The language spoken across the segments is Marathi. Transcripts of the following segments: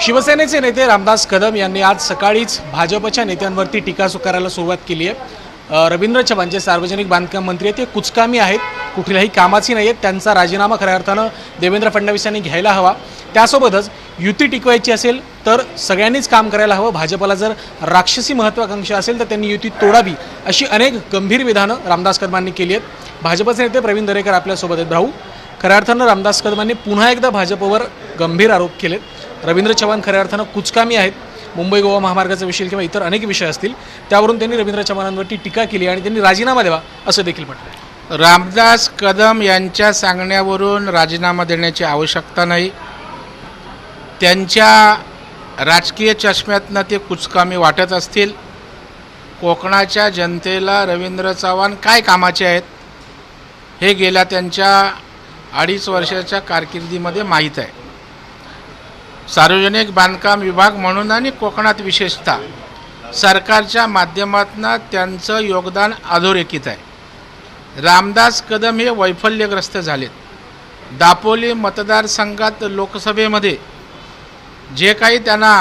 शिवसेनेचे नेते रामदास कदम यांनी आज सकाळीच भाजपच्या नेत्यांवरती टीका सु- करायला सुरुवात केली आहे. रवींद्र चव्हाण जे सार्वजनिक बांधकाम मंत्री आहेत ते कुचकामी आहेत. कुठल्याही कामाची नाही आहेत. त्यांचा राजीनामा खऱ्या अर्थानं देवेंद्र फडणवीस यांनी घ्यायला हवा. त्यासोबतच युती टिकवायची असेल तर सगळ्यांनीच काम करायला हवं. भाजपला जर राक्षसी महत्त्वाकांक्षा असेल तर त्यांनी युती तोडावी अशी अनेक गंभीर विधानं रामदास कदमांनी केली आहेत. भाजपचे नेते प्रवीण दरेकर आपल्यासोबत आहेत. भाऊ खऱ्या अर्थानं रामदास कदमांनी पुन्हा एकदा भाजपवर गंभीर आरोप केलेत. रवींद्र चव्हाण खऱ्या अर्थानं कुचकामी आहेत. मुंबई गोवा महामार्गाचा विषय किंवा इतर अनेक विषय असतील त्यावरून त्यांनी रवींद्र चव्हाणांवरती टीका केली आणि त्यांनी राजीनामा द्यावा असं देखील म्हटलं रामदास कदम यांच्या सांगण्यावरून राजीनामा देण्याची आवश्यकता नाही. त्यांच्या राजकीय चष्म्यातनं ते कुचकामी वाटत असतील. कोकणाच्या जनतेला रवींद्र चव्हाण काय कामाचे आहेत हे गेल्या त्यांच्या अडीच वर्षाच्या कारकिर्दीमध्ये माहीत आहे. सार्वजनिक बांधकाम विभाग म्हणून आणि कोकणात विशेषतः सरकारच्या माध्यमातून त्यांचं योगदान अधोरेखित आहे. रामदास कदम हे वैफल्यग्रस्त झालेत. दापोली मतदारसंघात लोकसभेमध्ये जे काही त्यांना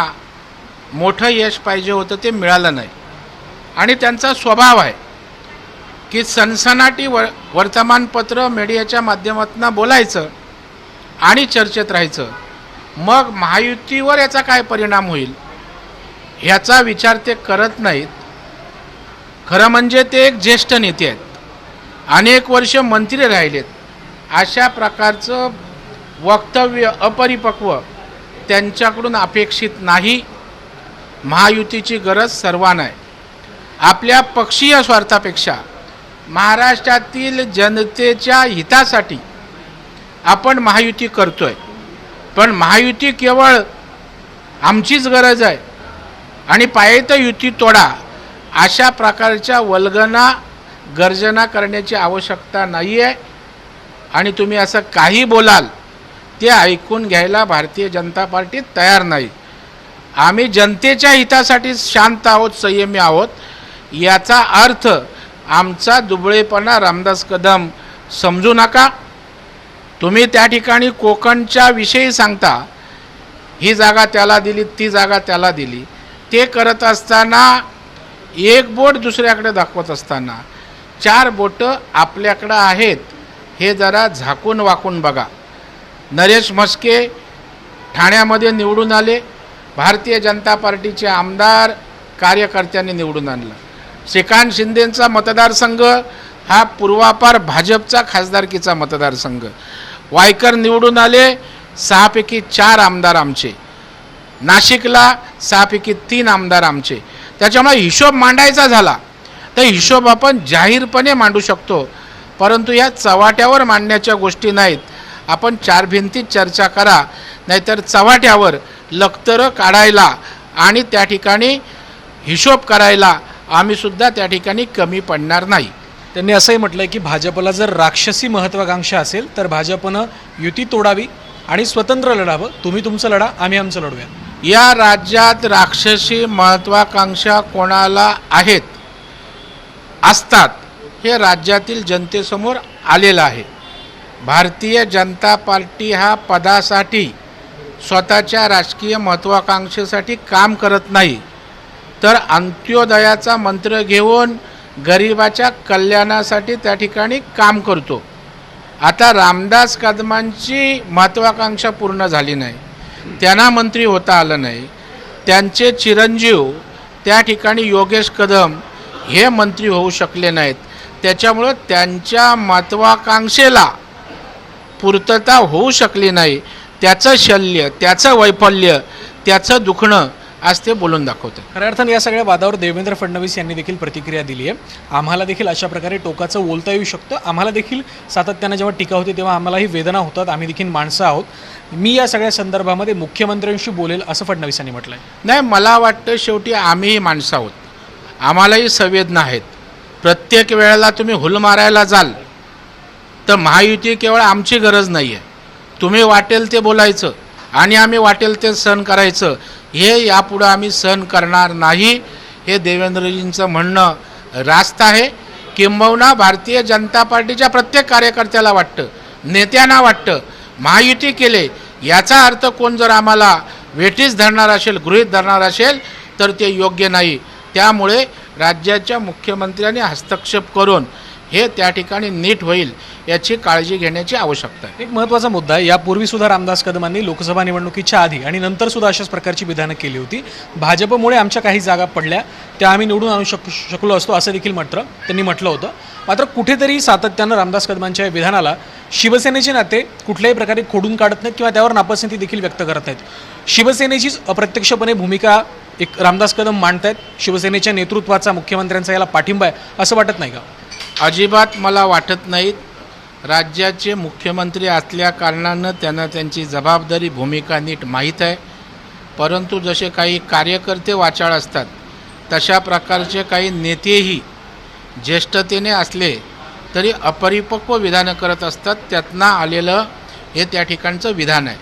मोठं यश पाहिजे होतं ते मिळालं नाही. आणि त्यांचा स्वभाव आहे की सनसनाटी व वर्तमानपत्र मीडियाच्या माध्यमातून बोलायचं आणि चर्चेत राहायचं. मग महायुतीवर याचा काय परिणाम होईल? ह्याचा विचार ते करत नाहीत. खरं म्हणजे ते एक ज्येष्ठ नेते आहेत. अनेक वर्ष मंत्री राहिलेत. अशा प्रकारचं वक्तव्य अपरिपक्व त्यांच्याकडून अपेक्षित नाही. महायुतीची गरज सर्वांना आहे. आपल्या पक्षीय स्वार्थापेक्षा महाराष्ट्रातील जनतेच्या हितासाठी आपण महायुती करतोय. पण महायुती केवळ आमचीच गरज आहे. आणि पायेत युती तोडा अशा प्रकारच्या वल्गना गर्जना करण्याची आवश्यकता नाही आहे आणि तुम्ही असं काही बोलाल ते ऐकून घ्यायला भारतीय जनता पार्टी तयार नाही. आम्ही जनतेच्या हितासाठी शांत आहोत संयमी आहोत. याचा अर्थ आमचा दुबळेपणा रामदास कदम समजू नका. तुम्ही त्या ठिकाणी कोकणच्या विषयी सांगता ही जागा त्याला दिली ती जागा त्याला दिली. ते करत असताना एक बोट दुसऱ्याकडे दाखवत असताना चार बोटं आपल्याकडं आहेत हे जरा झाकून वाकून बघा. नरेश म्हस्के ठाण्यामध्ये निवडून आले भारतीय जनता पार्टीचे आमदार कार्यकर्त्यांनी निवडून आणलं. श्रीकांत शिंदेंचा मतदारसंघ हा पूर्वापार भाजपचा खासदारकीचा मतदारसंघ. वायकर निवडून आले सहापैकी चार आमदार आमचे. नाशिकला सहापैकी तीन आमदार आमचे. त्याच्यामुळे हिशोब मांडायचा झाला. तर हिशोब आपण जाहीरपणे मांडू शकतो. परंतु या चव्हाट्यावर मांडण्याच्या गोष्टी नाहीत. आपण चार भिंतीत चर्चा करा नाहीतर चव्हाट्यावर लखतरं काढायला आणि त्या ठिकाणी हिशोब करायला आम्हीसुद्धा त्या ठिकाणी कमी पडणार नाही. त्यांनी असंही म्हटलंय की भाजपला जर राक्षसी महत्वाकांक्षा असेल तर भाजपनं युती तोडावी आणि स्वतंत्र लढावं. तुम्ही तुमचं लढा आम्ही आमचं लढूया. या राज्यात राक्षसी महत्वाकांक्षा कोणाला आहेत असतात हे राज्यातील जनतेसमोर आलेलं आहे. भारतीय जनता पार्टी हा पदासाठी स्वतःच्या राजकीय महत्वाकांक्षेसाठी काम करत नाही. तर अंत्योदयाचा मंत्र घेऊन गरिबाच्या कल्याणासाठी त्या ठिकाणी काम करतो. आता रामदास कदमांची महत्त्वाकांक्षा पूर्ण झाली नाही. त्यांना मंत्री होता आलं नाही. त्यांचे चिरंजीव त्या ठिकाणी योगेश कदम हे मंत्री होऊ शकले नाहीत. त्याच्यामुळं त्यांच्या महत्वाकांक्षेला पूर्तता होऊ शकली नाही. त्याचं शल्य त्याचं वैफल्य त्याचं दुखणं आज ते बोलून दाखवतं. खऱ्या अर्थानं या सगळ्या वादावर देवेंद्र फडणवीस यांनी देखील प्रतिक्रिया दिली आहे आम्हाला देखील अशा प्रकारे टोकाचं बोलता येऊ शकतं. आम्हाला देखील सातत्यानं जेव्हा टीका होते तेव्हा आम्हालाही वेदना होतात. आम्ही देखील माणसं आहोत. मी या सगळ्या संदर्भामध्ये मुख्यमंत्र्यांशी बोलेल असं फडणवीस यांनी म्हटलं आहे नाही मला वाटतं शेवटी आम्हीही माणसं आहोत. आम्हालाही संवेदना आहेत. प्रत्येक वेळेला तुम्ही हुल मारायला जाल तर महायुती केवळ आमची गरज नाही आहे तुम्ही वाटेल ते बोलायचं आणि आम्ही वाटेल ते सहन करायचं. हे यापुढं आम्ही सहन करणार नाही. हे देवेंद्रजींचं म्हणणं रास्त आहे. किंबहुना भारतीय जनता पार्टीच्या प्रत्येक कार्यकर्त्याला वाटतं नेत्यांना वाटतं महायुती केले याचा अर्थ कोण जर आम्हाला वेठीस धरणार असेल गृहीत धरणार असेल तर ते योग्य नाही. त्यामुळे राज्याच्या मुख्यमंत्र्यांनी हस्तक्षेप करून हे त्या ठिकाणी नीट होईल याची काळजी घेण्याची आवश्यकता आहे. एक महत्त्वाचा मुद्दा आहे. यापूर्वी सुद्धा रामदास कदमांनी लोकसभा निवडणुकीच्या आधी आणि नंतर सुद्धा अशाच प्रकारची विधानं केली होती. भाजपमुळे आमच्या काही जागा पडल्या त्या आम्ही निवडून आणू शक शकलो असतो असं देखील मात्र त्यांनी म्हटलं होतं. मात्र कुठेतरी सातत्यानं रामदास कदमांच्या विधानाला शिवसेनेचे नाते कुठल्याही प्रकारे खोडून काढत नाहीत किंवा त्यावर नापसंती देखील व्यक्त करत आहेत शिवसेनेचीच अप्रत्यक्षपणे भूमिका एक रामदास कदम मांडत आहेत शिवसेनेच्या नेतृत्वाचा मुख्यमंत्र्यांचा याला पाठिंबा आहे असं वाटत नाही का? अजिबात मला वाटत नाहीत. राज्याचे मुख्यमंत्री असल्या कारणानं त्यांना त्यांची जबाबदारी भूमिका नीट माहीत आहे. परंतु जसे काही कार्यकर्ते वाचाळ असतात तशा प्रकारचे काही नेतेही ज्येष्ठतेने असले तरी अपरिपक्व विधानं करत असतात. त्यातना आलेलं हे त्या ठिकाणचं विधान आहे.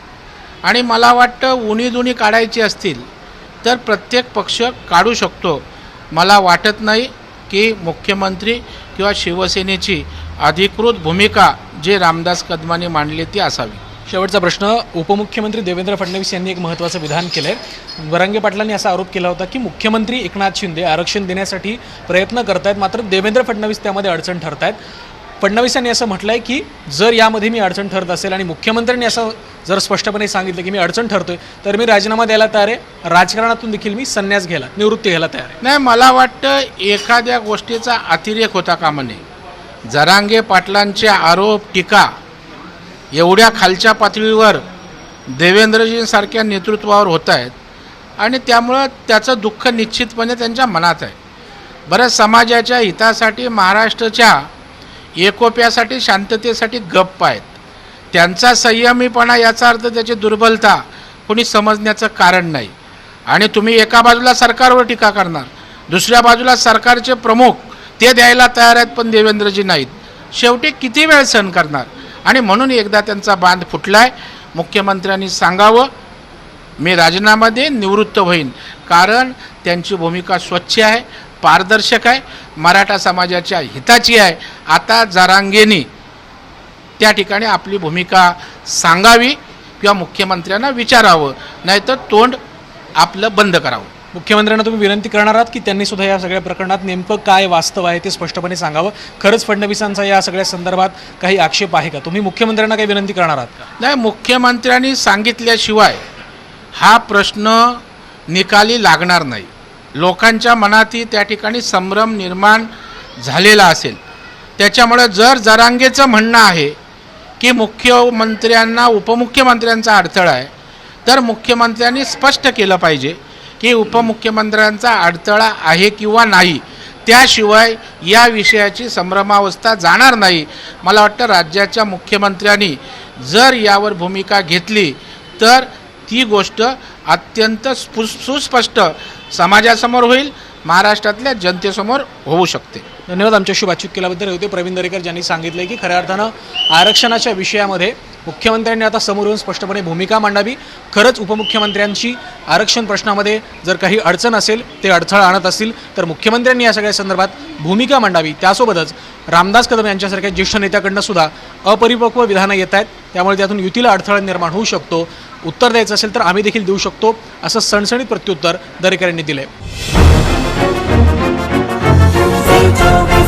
आणि मला वाटतं उणी दुनी काढायची असतील तर प्रत्येक पक्ष काढू शकतो. मला वाटत नाही की मुख्यमंत्री किंवा शिवसेनेची अधिकृत भूमिका जे रामदास कदमांनी मांडली ती असावी. शेवटचा प्रश्न उपमुख्यमंत्री देवेंद्र फडणवीस यांनी एक महत्त्वाचं विधान केलं आहे वरंगे पाटलांनी असा आरोप केला होता की मुख्यमंत्री एकनाथ शिंदे आरक्षण देण्यासाठी प्रयत्न करतायत मात्र देवेंद्र फडणवीस त्यामध्ये अडचण फडणवीस यांनी असं म्हटलं आहे की जर यामध्ये मी अडचण ठरत असेल आणि मुख्यमंत्र्यांनी असं जर स्पष्टपणे सांगितलं की मी अडचण ठरतोय तर मी राजीनामा द्यायला तयार आहे. राजकारणातून देखील मी संन्यास घ्यायला निवृत्ती घ्यायला तयार आहे. नाही मला वाटतं एखाद्या गोष्टीचा अतिरेक होता कामा नये. जरांगे पाटलांचे आरोप टीका एवढ्या खालच्या पातळीवर देवेंद्रजींसारख्या नेतृत्वावर होत आहेत आणि त्यामुळं त्याचं दुःख निश्चितपणे त्यांच्या मनात आहे. बरं समाजाच्या हितासाठी महाराष्ट्राच्या एकोप्यासाठी शांततेसाठी गप्प आहेत. त्यांचा संयमीपणा याचा अर्थ त्याची दुर्बलता कोणी समजण्याचं कारण नाही. आणि तुम्ही एका बाजूला सरकारवर टीका करणार दुसऱ्या बाजूला सरकारचे प्रमुख ते द्यायला तयार आहेत पण देवेंद्रजी नाहीत. शेवटी किती वेळ सहन करणार? आणि म्हणून एकदा त्यांचा बांध फुटलाय. मुख्यमंत्र्यांनी सांगावं मी राजीनामा देईन निवृत्त होईन. कारण त्यांची भूमिका स्वच्छ आहे पारदर्शक आहे मराठा समाजाच्या हिताची आहे. आता जरांगेनी त्या ठिकाणी आपली भूमिका सांगावी किंवा मुख्यमंत्र्यांना विचारावं नाहीतर तोंड आपलं बंद करावं. मुख्यमंत्र्यांना तुम्ही विनंती करणार आहात की त्यांनी सुद्धा या सगळ्या प्रकरणात नेमकं काय वास्तव आहे ते स्पष्टपणे सांगावं? खरंच फडणवीसांचा या सगळ्या संदर्भात काही आक्षेप आहे का? तुम्ही मुख्यमंत्र्यांना काही विनंती करणार आहात का? नाही मुख्यमंत्र्यांनी सांगितल्याशिवाय हा प्रश्न निकाली लागणार नाही. लोकांच्या मनातही त्या ठिकाणी संभ्रम निर्माण झालेला असेल. त्याच्यामुळे जर जरांगेचं म्हणणं आहे की मुख्यमंत्र्यांना उपमुख्यमंत्र्यांचा अडथळा आहे तर मुख्यमंत्र्यांनी स्पष्ट केलं पाहिजे की उपमुख्यमंत्र्यांचा अडथळा आहे किंवा नाही त्याशिवाय या विषयाची संभ्रमावस्था जाणार नाही. मला वाटतं राज्याच्या मुख्यमंत्र्यांनी जर यावर भूमिका घेतली तर ती गोष्ट अत्यंत सुस्पष्ट समाजासमोर होईल महाराष्ट्रातल्या जनतेसमोर होऊ शकते. धन्यवाद. आमच्याशी बातचीत केल्याबद्दल होते प्रवीण दरेकर ज्यांनी सांगितलं की खऱ्या अर्थानं आरक्षणाच्या विषयामध्ये मुख्यमंत्र्यांनी आता समोर येऊन स्पष्टपणे भूमिका मांडावी. खरंच उपमुख्यमंत्र्यांची आरक्षण प्रश्नामध्ये जर काही अडचण असेल ते अडथळा आणत असतील तर मुख्यमंत्र्यांनी या सगळ्या संदर्भात भूमिका मांडावी. त्यासोबतच रामदास कदम यांच्यासारख्या ज्येष्ठ नेत्याकडनं सुद्धा अपरिपक्व विधानं येत आहेत. त्यामुळे त्यातून युतीला अडथळा निर्माण होऊ शकतो. उत्तर द्यायचं असेल तर आम्ही देखील देऊ शकतो असं सणसणीत प्रत्युत्तर दरेकर यांनी दिलं Zito